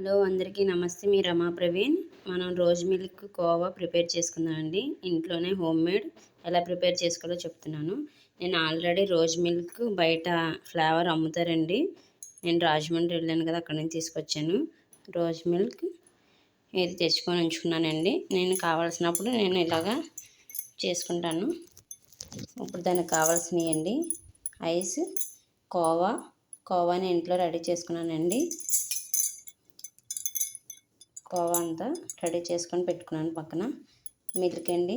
Hello అందరికీ నమస్తే. మీ రమా ప్రవీణ్. మనం రోజ్ మిల్క్ కోవా ప్రిపేర్ చేసుకుందామండి. ఇంట్లోనే హోమ్ మేడ్ ఎలా ప్రిపేర్ చేసుకోవాలో చెప్తున్నాను. నేను ఆల్రెడీ రోజ్ మిల్క్ బయట ఫ్లేవర్ అమ్ముతారండి. నేను రాజమండ్రి వెళ్ళాను కదా అక్కడ నుంచి తీసుకొచ్చాను. రోజ్ మిల్క్ ఇది తెచ్చుకొని ఉంచుకున్నానండి. నేను కావాల్సినప్పుడు నేను ఇలాగా చేసుకుంటాను. ఇప్పుడు దానికి కావాల్సినవి అండి ఐస్ కోవా. కోవాని ఇంట్లో రెడీ చేసుకున్నానండి. కోవా అంతా రెడీ చేసుకొని పెట్టుకున్నాను పక్కన. మిల్క్ అండి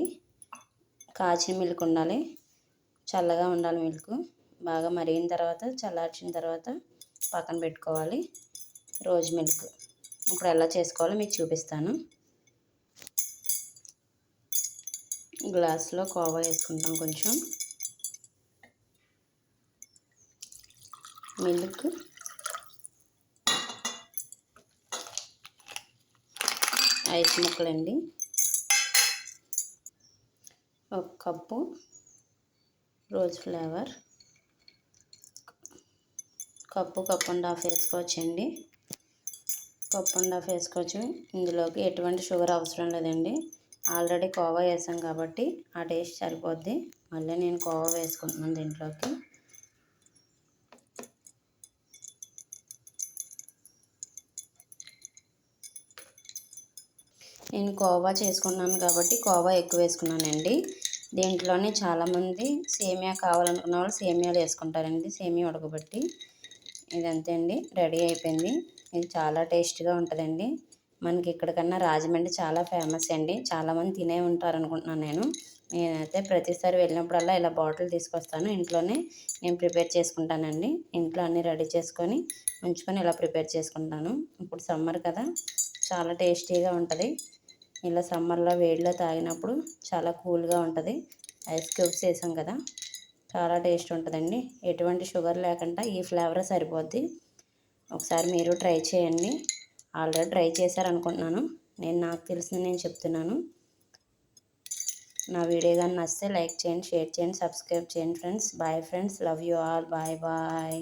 కాచిన మిల్క్ ఉండాలి. చల్లగా ఉండాలి మిల్క్. బాగా మరిగిన తర్వాత చల్లార్చిన తర్వాత పక్కన పెట్టుకోవాలి రోజ్ మిల్క్. ఇప్పుడు ఎలా చేసుకోవాలో మీకు చూపిస్తాను. గ్లాస్లో కోవా వేసుకుంటాం కొంచెం. మిల్క్ ఐస్ ముక్కలండి. ఒక cup rose flavour. Cup cup and half వేసుకోవచ్చండి. కప్పు అండ్ హాఫ్ వేసుకోవచ్చు. ఇందులోకి ఎటువంటి షుగర్ అవసరం లేదండి. ఆల్రెడీ కోవా వేసాం కాబట్టి ఆ టేస్ట్ సరిపోద్ది. మళ్ళీ నేను కోవా వేసుకుంటున్నాను దీంట్లోకి. నేను కోవా చేసుకున్నాను కాబట్టి కోవా ఎక్కువ వేసుకున్నానండి. దీంట్లోనే చాలామంది సేమియా కావాలనుకున్న వాళ్ళు సేమియాలు వేసుకుంటారండి సేమియా ఉడకబెట్టి. ఇదంతే అండి రెడీ అయిపోయింది. ఇది చాలా టేస్ట్గా ఉంటుందండి. మనకి ఇక్కడికన్నా రాజమండ్రి చాలా ఫేమస్ అండి. చాలామంది తినే ఉంటారు అనుకుంటున్నాను నేను. నేనైతే ప్రతిసారి వెళ్ళినప్పుడల్లా ఇలా బాటిల్ తీసుకొస్తాను. ఇంట్లోనే నేను ప్రిపేర్ చేసుకుంటానండి. ఇంట్లో అన్నీ రెడీ చేసుకొని ఉంచుకొని ఇలా ప్రిపేర్ చేసుకుంటాను. ఇప్పుడు సమ్మర్ కదా చాలా టేస్టీగా ఉంటుంది. ఇలా సమ్మర్లో వేడిలో తాగినప్పుడు చాలా కూల్గా ఉంటుంది. ఐస్ క్యూబ్స్ వేసాం కదా చాలా టేస్ట్ ఉంటుందండి. ఎటువంటి షుగర్ లేకుండా ఈ ఫ్లేవర్ సరిపోద్ది. ఒకసారి మీరు ట్రై చేయండి. ఆల్రెడీ ట్రై చేశారనుకుంటున్నాను. నేను నాకు తెలిసింది నేను చెప్తున్నాను. నా వీడియో కానీ నచ్చితే లైక్ చేయండి షేర్ చేయండి సబ్స్క్రైబ్ చేయండి friends. Bye friends. Love you all. Bye bye.